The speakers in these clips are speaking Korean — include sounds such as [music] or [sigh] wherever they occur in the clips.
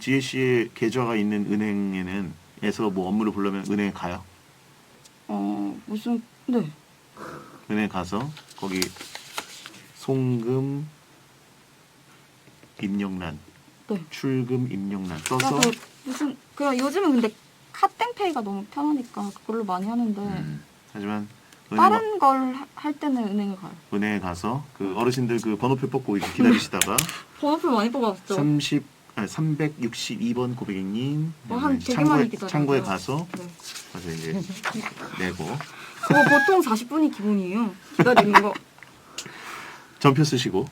씨의 계좌가 있는 은행에는 에서 뭐 업무를 보려면 은행에 가요. 어 무슨 네. 은행 가서 거기 송금 입력란, 네. 출금 입력란 써서 나도 무슨 그냥 요즘은 근데 카땡페이가 너무 편하니까 그걸로 많이 하는데 음, 하지만 은행, 다른 걸 할 때는 은행을 가요. 은행에 가서 그 어르신들 그 번호표 뽑고 이렇게 기다리시다가 [laughs] 번호표 많이 뽑았죠. 30 아니 362번 고객님 어, 한 되게 창고에, 많이 기다려요. 창고에 가서 네. 가서 이제 내고 그거 보통 40분이 기본이에요. 기다리는 거. [laughs] 전표 쓰시고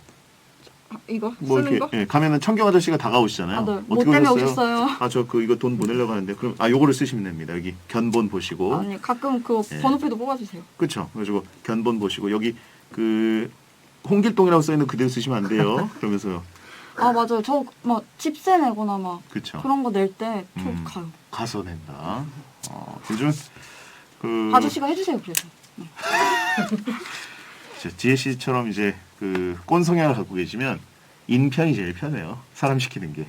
아, 이거 뭐 쓰는 이렇게 거? 예, 가면은 청경 아저씨가 다가오시잖아요. 아, 네. 뭐 때문에 오셨어요? 아저 그 이거 돈 보내려고 하는데 그럼 아 요거를 쓰시면 됩니다. 여기 견본 보시고 아니 가끔 그 예. 번호표도 뽑아주세요. 그렇죠. 그래가지고 견본 보시고 여기 그 홍길동이라고 써 있는 그대로 쓰시면 안 돼요. [laughs] 그러면서요. 아 맞아요. 저 막 집세 내거나 막 그렇죠. 그런 거 낼때저 음. 가요. 가서 낸다. 어, 요즘 그 아저씨가 해주세요. 그래서. 저 지혜 씨처럼 이제 그 꼰성향을 갖고 계시면 인편이 제일 편해요. 사람 시키는 게.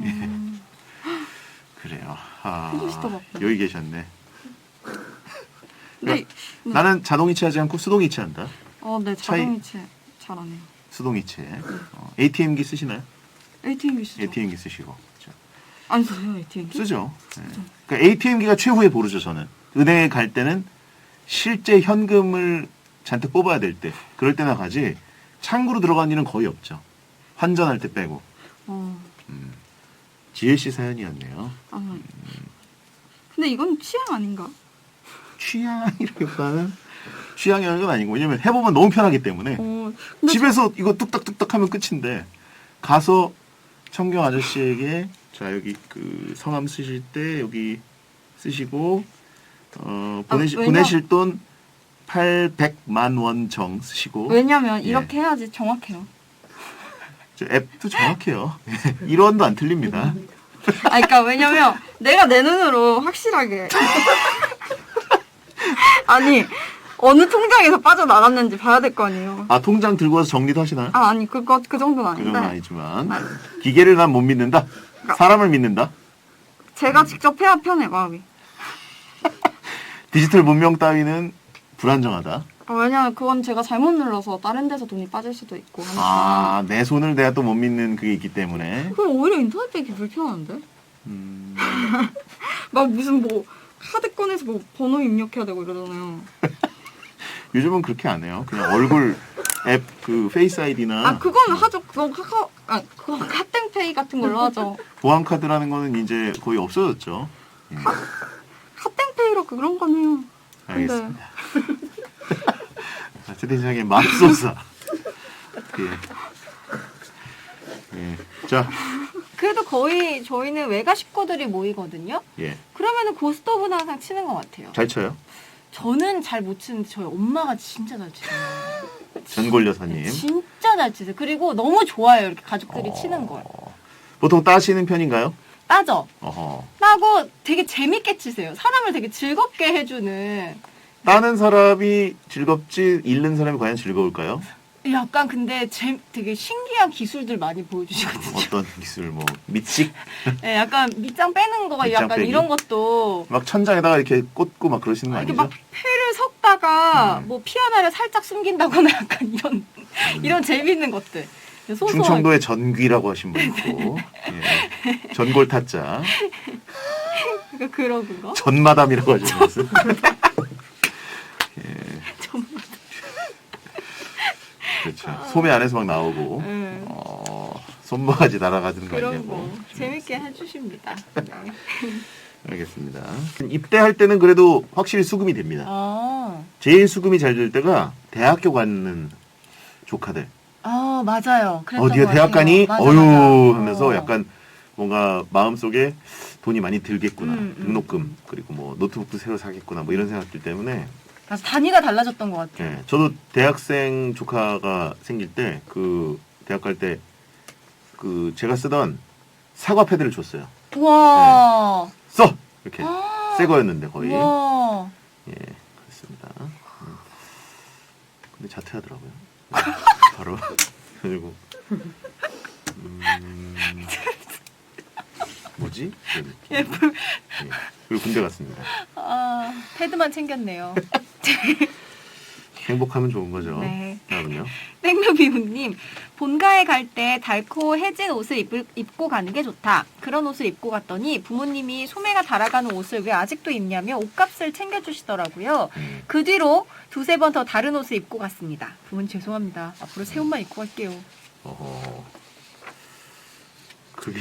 음. 그래요. 아. 여기 계셨네. 근데 네. 나는 자동이체 하지 않고 수동이체 한다. 어, 네 차이- 자동이체 잘 안 해요. 수동이체. 어, ATM기 쓰시나요? ATM기 쓰죠. ATM기 쓰시고. 그렇죠. 안 써요 ATM기? 쓰죠. 네. 그러니까 ATM기가 최후의 보루죠, 저는. 은행에 갈 때는 실제 현금을 잔뜩 뽑아야 될 때, 그럴 때나 가지, 창구로 들어간 일은 거의 없죠. 환전할 때 빼고. 어. 지혜 씨 사연이었네요. 아. 근데 이건 취향 아닌가? 취향이라기보다는 취향이라는 건 아니고, 왜냐면 해보면 너무 편하기 때문에. 어. 근데 집에서 이거 뚝딱뚝딱 하면 끝인데, 가서 청경 아저씨에게, 자, 여기 그 성함 쓰실 때, 여기 쓰시고, 어, 보내시, 아, 왜냐- 보내실 돈 800만 원 정 쓰시고, 왜냐면 예. 이렇게 해야지 정확해요. 저 앱도 정확해요. [laughs] 1원도 안 틀립니다. 아, 그러니까 왜냐면 내가 내 눈으로 확실하게 [laughs] 아니 어느 통장에서 빠져나갔는지 봐야 될 거 아니에요. 아, 통장 들고 와서 정리도 하시나요? 아 아니 그거 그 정도는 그 정도는 아닌데 아니지만, 기계를 난 못 믿는다? 사람을 믿는다? 제가 직접 해야 편해 마음이. [laughs] 디지털 문명 따위는 불안정하다. 아, 왜냐면 그건 제가 잘못 눌러서 다른 데서 돈이 빠질 수도 있고 하니까. 아, 내 손을 내가 또 못 믿는 그게 있기 때문에. 그럼 오히려 인터넷 빼기 불편한데? 음, [laughs] 막 무슨 뭐 카드 꺼내서 뭐 번호 입력해야 되고 이러잖아요. [laughs] 요즘은 그렇게 안 해요. 그냥 얼굴 [laughs] 앱 그 페이스 아이디나 아 그건 하죠. 그건 카카오 아 그건 카땡페이 같은 걸로 하죠. 보안 카드라는 거는 이제 거의 없어졌죠. 예, 카땡페이로 그런 건 해요. 알겠습니다. 자, 채팅창에 맙소사. 예. 예. 자, 그래도 거의 저희는 외가 식구들이 모이거든요. 예. 그러면은 고스톱은 항상 치는 것 같아요. 잘 쳐요. 저는 잘 못 치는데 저희 엄마가 진짜 잘 치세요. 전골 여사님. 진짜 잘 치세요. 그리고 너무 좋아요. 이렇게 가족들이 어, 치는 걸. 보통 따시는 편인가요? 따져. 어허. 따고 되게 재밌게 치세요. 사람을 되게 즐겁게 해주는. 따는 사람이 즐겁지 잃는 사람이 과연 즐거울까요? 약간 근데 재, 되게 신기한 기술들 많이 보여주시거든요. [laughs] 어떤 기술 뭐 밑식 [laughs] 네, 약간 밑장 빼는 거가 밑장 약간 빼기? 이런 것도 막 천장에다가 이렇게 꽂고 막 그러시는 거 이렇게 아니죠? 막 패를 섞다가 음. 뭐피 하나를 살짝 숨긴다거나 [laughs] 약간 이런 이런 재미있는 것들. 소소하게. 충청도의 전귀라고 하신 분 있고 예. 전골 타짜 그러니까 그런 거. 전마담이라고 하시면서 그렇죠 소매 안에서 막 나오고 음. 어, 손모가지 날아가는 거 그런 아니냐고 거 재밌게 해주십니다. 네. [laughs] 알겠습니다 입대할 때는 그래도 확실히 수금이 됩니다 아, 제일 수금이 잘 될 때가 대학교 가는 조카들 아 맞아요. 그랬던 어디에 것 대학 같아요. 가니 맞아, 어유 맞아. 하면서 어. 약간 뭔가 마음속에 돈이 많이 들겠구나 음, 음. 등록금 그리고 뭐 노트북도 새로 사겠구나 뭐 이런 생각들 때문에 맞아 단위가 달라졌던 것 같아요. 예, 저도 대학생 조카가 생길 때 그 대학 갈 때 그 제가 쓰던 사과 패드를 줬어요 우와. 써 이렇게 아. 새 거였는데 거의 우와. 예 그렇습니다 음. 근데 자퇴하더라고요 [laughs] 바로 그리고 음, 뭐지? 이런 느낌. 예, 불- 예. 그리고 군대 갔습니다. 아, 패드만 챙겼네요. [laughs] [laughs] 행복하면 좋은 거죠. 네. 다음은요. 땡루비우님 본가에 갈때 닳고 해진 옷을 입을, 입고 가는 게 좋다. 그런 옷을 입고 갔더니 부모님이 소매가 달아가는 옷을 왜 아직도 입냐며 옷값을 챙겨주시더라고요. 음. 그 뒤로 두세 번 더 다른 옷을 입고 갔습니다. 부모님 죄송합니다. 앞으로 새 옷만 입고 갈게요. 어허. 그게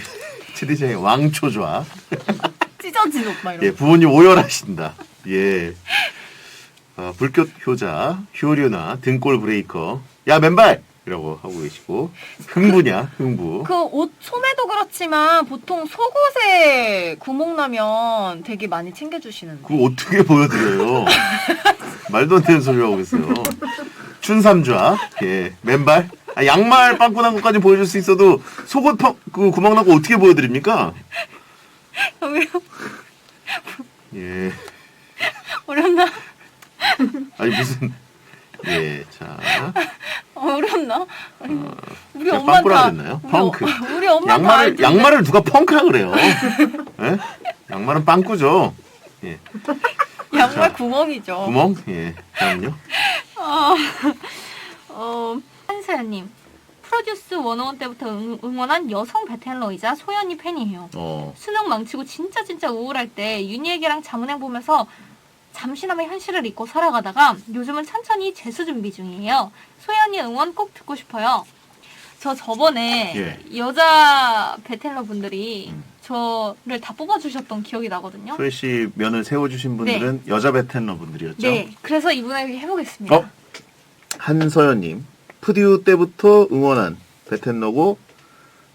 채팅창에 왕초좌. [laughs] 찢어진 옷만 이런 예, 부모님 오열하신다. 예. [laughs] 어, 불교 효자, 효류나 등골 브레이커. 야, 맨발! 이라고 하고 계시고. 흥부냐, 흥부. 그 옷 소매도 그렇지만 보통 속옷에 구멍 나면 되게 많이 챙겨주시는데. 그거 어떻게 보여드려요? [laughs] 말도 안 되는 소리 하고 있어요. 춘삼좌, 예, 맨발. 아, 양말 빵꾸 난 것까지 보여줄 수 있어도 속옷 펑, 그 구멍 나고 어떻게 보여드립니까? [laughs] 예. 어렵나? 아니, 무슨, 예, 자. 어렵나? 아니, 우리 엄마 빵꾸라 다 그랬나요? 우리, 펑크. 어- 우리 엄마 다 양말을. 양말을 누가 펑크라 그래요? 예? 양말은 빵꾸죠. 예. 양말 구멍이죠. 구멍? 예. 다음요. 어, 한서연님. 프로듀스 101 때부터 응, 응원한 여성 베텔러이자 소연이 팬이에요. 어. 수능 망치고 진짜 진짜 우울할 때 윤희에게랑 자문행 보면서 잠시나마 현실을 잊고 살아가다가 요즘은 천천히 재수 준비 중이에요. 소연이 응원 꼭 듣고 싶어요. 저 저번에 예. 여자 베텔러 분들이 음. 저를 다 뽑아주셨던 기억이 나거든요. 소혜 씨 면을 세워주신 분들은 여자 베테너 분들이었죠. 네, 그래서 이분에게 해보겠습니다. 어? 한서연님, 푸디우 때부터 응원한 베텐너고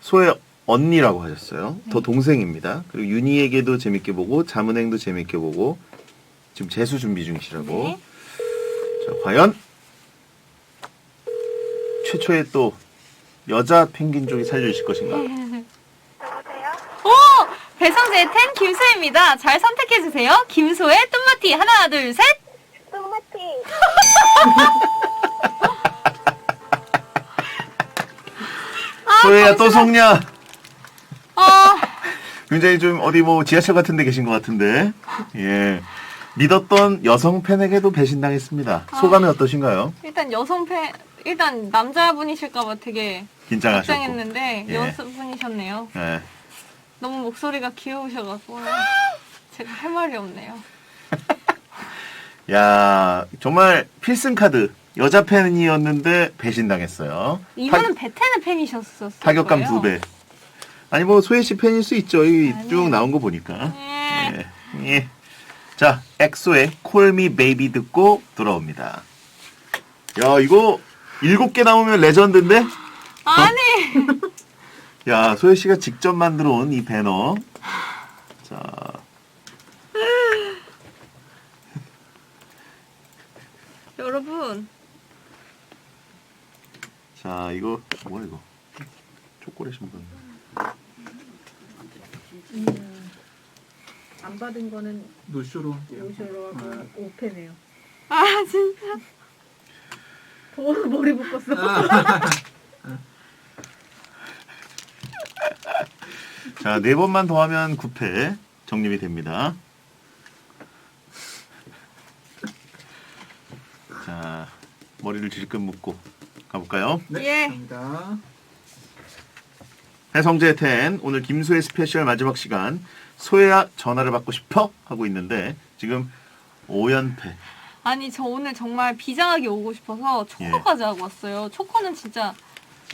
소의 언니라고 하셨어요. 더 네. 동생입니다. 그리고 윤희에게도 재밌게 보고 자문행도 재밌게 보고 지금 재수 준비 중이시라고. 네. 자, 과연 최초의 또 여자 펭귄 쪽이 살려주실 것인가? 오! 배성재의 텐 김소혜입니다. 잘 선택해주세요. 김소혜 뚱마티 하나 둘 셋. 똥마티 소혜야 또 속냐? 어, [laughs] 굉장히 좀 어디 뭐 지하철 같은 데 계신 것 같은데. 예. 믿었던 여성 팬에게도 배신당했습니다. 소감이 어떠신가요? 일단 여성 팬 일단 남자분이실까봐 되게 긴장하셨고. 걱정했는데 예. 여성분이셨네요. 예. 너무 목소리가 귀여우셔가지고 제가 할 말이 없네요. [laughs] 야, 정말 필승 카드. 여자 팬이었는데 배신당했어요. 이분은 베테는 팬이셨었어요. 타격감 두 배. 아니 뭐 소혜 씨 팬일 수 있죠. 이. 쭉 나온 거 보니까. 예. 예. 예. 자, 엑소의 콜미 베이비 듣고 돌아옵니다. 야, 이거 일곱 개 나오면 레전드인데? 아니 [laughs] 야, 소혜 씨가 직접 만들어 온 이 배너. 자. [laughs] 여러분 자, 이거 뭐야 이거? 초콜릿 신분. 안 받은 거는 노쇼로 할게요. 요쇼로 하고 네. 오페네요. 아 진짜 더워서 머리 묶었어. [laughs] 자, 네 번만 더 하면 9패 정립이 됩니다. 자, 머리를 질끈 묶고 가볼까요? 네, 예. 갑니다. 해성재 텐 오늘 김소혜 스페셜 마지막 시간 소혜야 전화를 받고 싶어 하고 있는데 지금 5연패 아니 저 오늘 정말 비장하게 오고 싶어서 초코까지 하고 왔어요. 초코는 진짜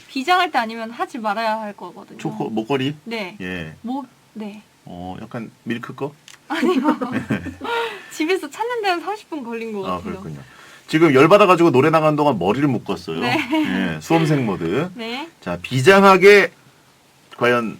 비장할 때 아니면 하지 말아야 할 거거든요. 초코 목걸이 네. 예. 뭐 네. 어 약간 밀크 거? [laughs] [laughs] 집에서 찾는 데는 30분 걸린 것 아 같아요. 그렇군요. 지금 열 받아 가지고 노래 나가는 동안 머리를 묶었어요. 네. 예, 수험생 모드. 네. 자 비장하게 과연